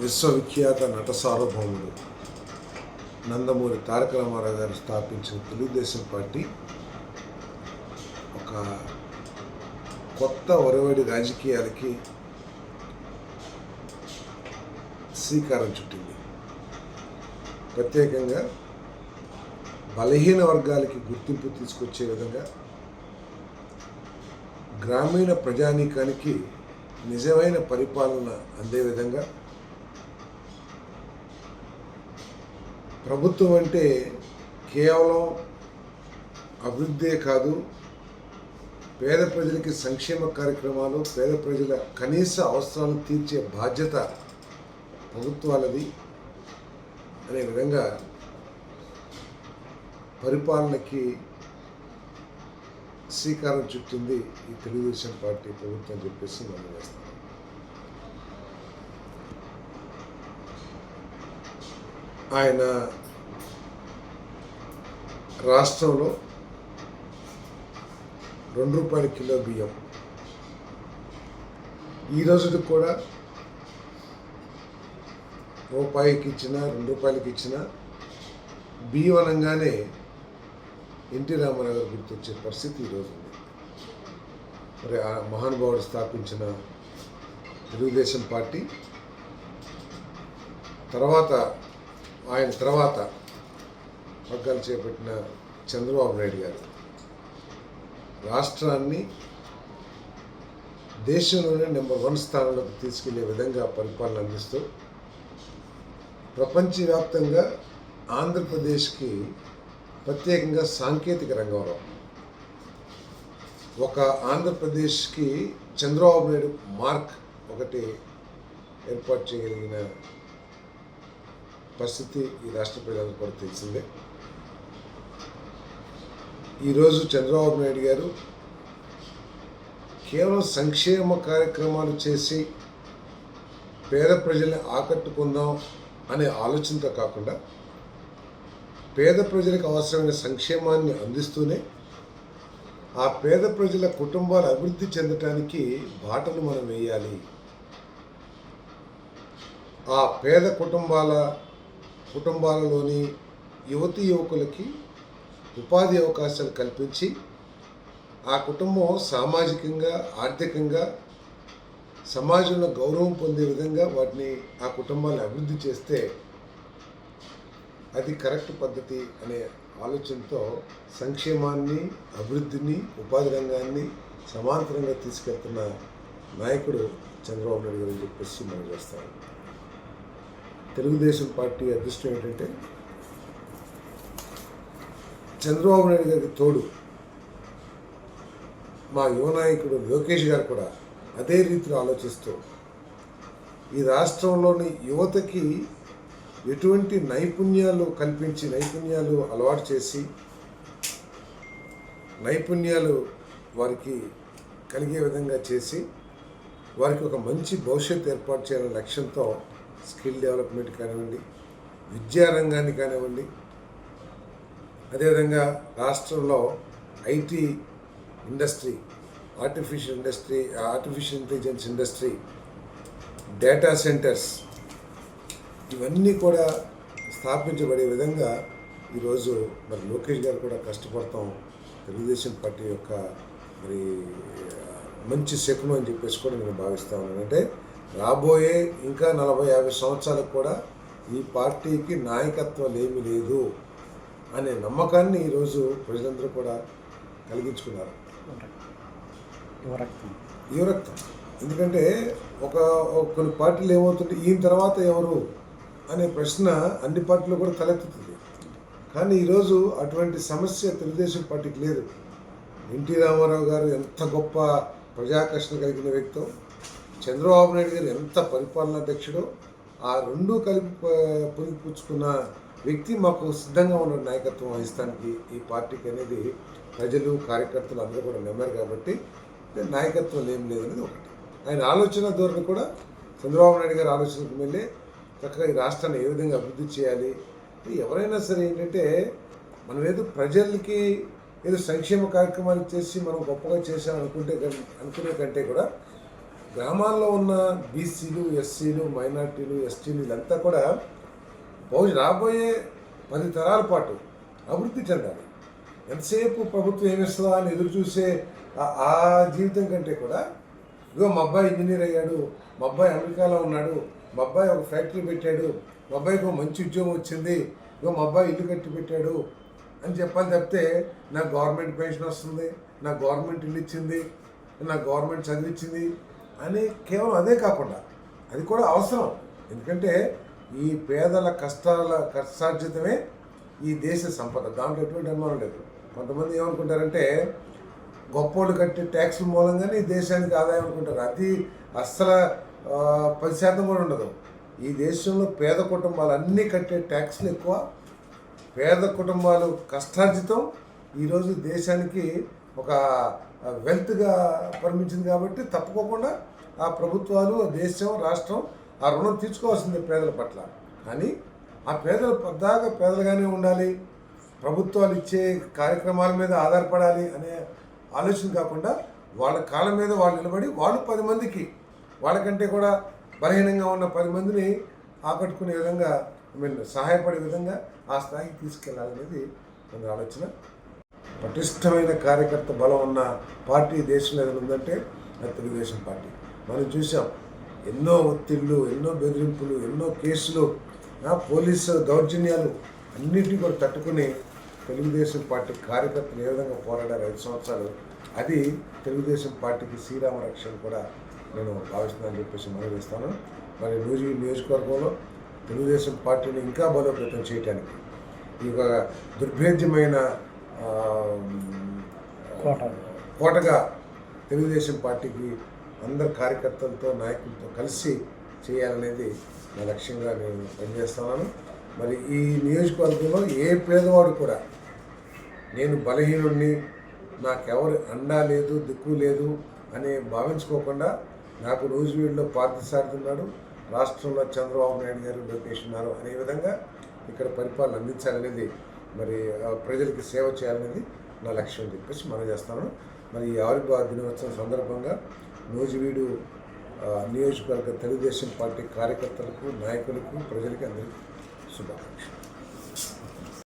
విశ్వవిఖ్యాత నట సార్వభౌముడు నందమూరి తారక రామారావు గారు స్థాపించిన తెలుగుదేశం పార్టీ ఒక కొత్త ఒరవడి రాజకీయాలకి శ్రీకారం చుట్టింది. ప్రత్యేకంగా బలహీన వర్గాలకి గుర్తింపు తీసుకొచ్చే విధంగా గ్రామీణ ప్రజానీకానికి నిజమైన పరిపాలన అందే విధంగా ప్రభుత్వం అంటే కేవలం అభివృద్ధే కాదు పేద ప్రజలకి సంక్షేమ కార్యక్రమాలు పేద ప్రజల కనీస అవసరాలు తీర్చే బాధ్యత ప్రభుత్వాలది. అనే విధంగా పరిపాలనకి శ్రీకారం చుట్టింది ఈ తెలుగుదేశం పార్టీ ప్రభుత్వం చెప్పేసి మనం వేస్తాం ఆయన రాష్ట్రంలో రెండు రూపాయల కిలో బియ్యం. ఈ రోజుకి కూడా రూపాయికి ఇచ్చిన రెండు రూపాయలకి ఇచ్చిన బియ్యం అనగానే ఎన్టీ రామారావు గారు గుర్తొచ్చే పరిస్థితి ఈరోజు ఉంది. మరి ఆ మహానుభావుడు స్థాపించిన తెలుగుదేశం పార్టీ తర్వాత ఆయన తర్వాత పగ్గాలు చేపట్టిన చంద్రబాబు నాయుడు గారు. రాష్ట్రాన్ని దేశంలోనే నెంబర్ వన్ స్థానంలోకి తీసుకెళ్ళే విధంగా పరిపాలన అందిస్తూ ప్రపంచవ్యాప్తంగా ఆంధ్రప్రదేశ్కి ప్రత్యేకంగా సాంకేతిక రంగంలో ఒక ఆంధ్రప్రదేశ్కి చంద్రబాబు నాయుడు మార్క్ ఒకటి ఏర్పాటు చేయగలిగిన పరిస్థితి ఈ రాష్ట్ర ప్రజలకు కూడా తెలిసిందే. ఈరోజు చంద్రబాబు నాయుడు గారు కేవలం సంక్షేమ కార్యక్రమాలు చేసి పేద ప్రజల్ని ఆకట్టుకుందాం అనే ఆలోచనతో కాకుండా పేద ప్రజలకు అవసరమైన సంక్షేమాన్ని అందిస్తూనే ఆ పేద ప్రజల కుటుంబాలు అభివృద్ధి చెందటానికి బాటలు మనం వేయాలి. ఆ పేద కుటుంబాల కుటుంబాలలోని యువతి యువకులకి ఉపాధి అవకాశాలు కల్పించి ఆ కుటుంబం సామాజికంగా ఆర్థికంగా సమాజంలో గౌరవం పొందే విధంగా వాటిని ఆ కుటుంబాన్ని అభివృద్ధి చేస్తే అది కరెక్ట్ పద్ధతి అనే ఆలోచనతో సంక్షేమాన్ని అభివృద్ధిని ఉపాధి రంగాన్ని సమాంతరంగా తీసుకెళ్తున్న నాయకుడు చంద్రబాబు నాయుడు గారు చెప్పేసి మనం చేస్తాం. తెలుగుదేశం పార్టీ అదృష్టం ఏంటంటే చంద్రబాబు నాయుడు గారికి తోడు మా యువనాయకుడు లోకేష్ గారు కూడా అదే రీతిలో ఆలోచిస్తూ ఈ రాష్ట్రంలోని యువతకి ఎటువంటి నైపుణ్యాలు కల్పించి నైపుణ్యాలు అలవాటు చేసి నైపుణ్యాలు వారికి కలిగే విధంగా చేసి వారికి ఒక మంచి భవిష్యత్తు ఏర్పాటు చేయాలనే లక్ష్యంతో స్కిల్ డెవలప్మెంట్ కానివ్వండి విద్యారంగాన్ని కానివ్వండి అదేవిధంగా రాష్ట్రంలో IT industry artificial industry artificial intelligence industry data centres ఇవన్నీ కూడా స్థాపించబడే విధంగా ఈరోజు మరి లోకేష్ గారు కూడా కష్టపడతాం. తెలుగుదేశం పార్టీ యొక్క మరి మంచి శకునం అని చెప్పేసి కూడా నేను భావిస్తా ఉన్నాను. అంటే రాబోయే ఇంకా నలభై యాభై సంవత్సరాలకు కూడా ఈ పార్టీకి నాయకత్వం ఏమీ లేదు. అనే నమ్మకాన్ని ఈరోజు ప్రజలందరూ కూడా కలిగించుకున్నారు. యువరక్తం. ఎందుకంటే ఒక కొన్ని పార్టీలు ఏమవుతుంటే ఈయన తర్వాత ఎవరు అనే ప్రశ్న అన్ని పార్టీలు కూడా తలెత్తుతుంది. కానీ ఈరోజు అటువంటి సమస్య తెలుగుదేశం పార్టీకి లేదు. ఎన్టీ రామారావు గారు ఎంత గొప్ప ప్రజాకర్షణ కలిగిన వ్యక్తో చంద్రబాబు నాయుడు గారు ఎంత పరిపాలనా అధ్యక్షుడో ఆ రెండూ కలిపి ప- పురిపుచ్చుకున్న వ్యక్తి మాకు సిద్ధంగా ఉన్న నాయకత్వం వహిస్తానికి ఈ పార్టీకి అనేది ప్రజలు కార్యకర్తలు అందరూ కూడా నమ్మారు కాబట్టి నాయకత్వం ఏం లేదనేది ఒకటి. ఆయన ఆలోచన ధోరణి కూడా చంద్రబాబు నాయుడు గారి ఆలోచనకు వెళ్ళే చక్కగా ఈ రాష్ట్రాన్ని ఏ విధంగా అభివృద్ధి చేయాలి? ఎవరైనా సరే ఏంటంటే మనం ఏదో ప్రజలకి ఏదో సంక్షేమ కార్యక్రమాలు చేసి మనం గొప్పగా చేసాం అనుకుంటే అనుకునే కంటే కూడా గ్రామాల్లో ఉన్న బీసీలు ఎస్సీలు మైనార్టీలు ఎస్టీలు వీళ్ళంతా కూడా భవి రాబోయే పది తరాల పాటు అభివృద్ధి చెందాలి. ఎంతసేపు ప్రభుత్వం ఏమిస్తుందా అని ఎదురు చూసే ఆ- జీవితం కంటే కూడా ఇగో మా అబ్బాయి ఇంజనీర్ అయ్యాడు మా అబ్బాయి అమెరికాలో ఉన్నాడు మా అబ్బాయి ఒక ఫ్యాక్టరీ పెట్టాడు మా అబ్బాయికి ఒక మంచి ఉద్యోగం వచ్చింది ఇగో మా అబ్బాయి ఇల్లు కట్టి పెట్టాడు అని చెప్పాలి తప్పితే నాకు గవర్నమెంట్ పెన్షన్ వస్తుంది నాకు గవర్నమెంట్ ఇల్లు ఇచ్చింది నాకు గవర్నమెంట్ చదివించింది అని కేవలం అదే కాకుండా అది కూడా అవసరం. ఎందుకంటే ఈ పేదల కష్టాల కష్టార్జితమే ఈ దేశ సంపద. దాంట్లో ఎటువంటి అనుమానం లేదు. కొంతమంది ఏమనుకుంటారంటే గొప్పోళ్ళు కట్టే ట్యాక్స్ మూలంగానే ఈ దేశానికి ఆదాయం అనుకుంటారు. అది అస్సలు పది శాతం కూడా ఉండదు. ఈ దేశంలో పేద కుటుంబాలు అన్నీ కట్టే ట్యాక్స్లు ఎక్కువ. పేద కుటుంబాలు కష్టార్జితం. ఈరోజు దేశానికి ఒక వెల్త్గా పరిమించింది కాబట్టి తప్పుకోకుండా ఆ ప్రభుత్వాలు దేశం రాష్ట్రం ఆ రుణం తీర్చుకోవాల్సిందే పేదల పట్ల. కానీ ఆ పేదలు పద్దాగా పేదలుగానే ఉండాలి ప్రభుత్వాలు ఇచ్చే కార్యక్రమాల మీద ఆధారపడాలి అనే ఆలోచన కాకుండా వాళ్ళ కాళ్ళ మీద వాళ్ళు నిలబడి వాళ్ళు పది మందికి వాళ్ళకంటే కూడా బలహీనంగా ఉన్న పది మందిని ఆకట్టుకునే విధంగా ఐ మీన్ సహాయపడే విధంగా ఆ స్థాయికి తీసుకెళ్ళాలనేది మన ఆలోచన. పటిష్టమైన కార్యకర్త బలం ఉన్న పార్టీ దేశంలో ఏదైనా ఉందంటే అది తెలుగుదేశం పార్టీ. మనం చూసాం ఎన్నో ఒత్తిళ్ళు ఎన్నో బెదిరింపులు ఎన్నో కేసులు పోలీసు దౌర్జన్యాలు అన్నిటిని కూడా తట్టుకుని తెలుగుదేశం పార్టీ కార్యకర్తలు ఏ విధంగా పోరాడారు ఐదు సంవత్సరాలు అది తెలుగుదేశం పార్టీకి శ్రీరామ రక్షణ కూడా నేను భావిస్తున్నానని చెప్పేసి మనం చేస్తాను మరి నూజి నియోజకవర్గంలో తెలుగుదేశం పార్టీని ఇంకా బలోపేతం చేయడానికి ఈ ఒక దుర్భేద్యమైన. కోటగా తెలుగుదేశం పార్టీకి అందరు కార్యకర్తలతో నాయకులతో కలిసి చేయాలనేది నా లక్ష్యంగా నేను పనిచేస్తున్నాను. మరి ఈ నియోజకవర్గంలో ఏ పేదవాడు కూడా నేను బలహీనుడిని నాకెవరు అండా లేదు దిక్కు లేదు అని భావించుకోకుండా నాకు నూజివీడులో పార్థసారథి ఉన్నాడు రాష్ట్రంలో చంద్రబాబు నాయుడు గారు లోకేష్ ఉన్నారు. అనే విధంగా ఇక్కడ పరిపాలన అందించాలనేది మరి ఆ, ప్రజలకి సేవ చేయాలనేది నా లక్ష్యం చెప్పేసి మనం చేస్తాను మరి ఈ ఆవిర్భావ దినోత్సవం సందర్భంగా నూజివీడు నియోజకవర్గ తెలుగుదేశం పార్టీ కార్యకర్తలకు నాయకులకు ప్రజలకి అందరికీ శుభాకాంక్షలు.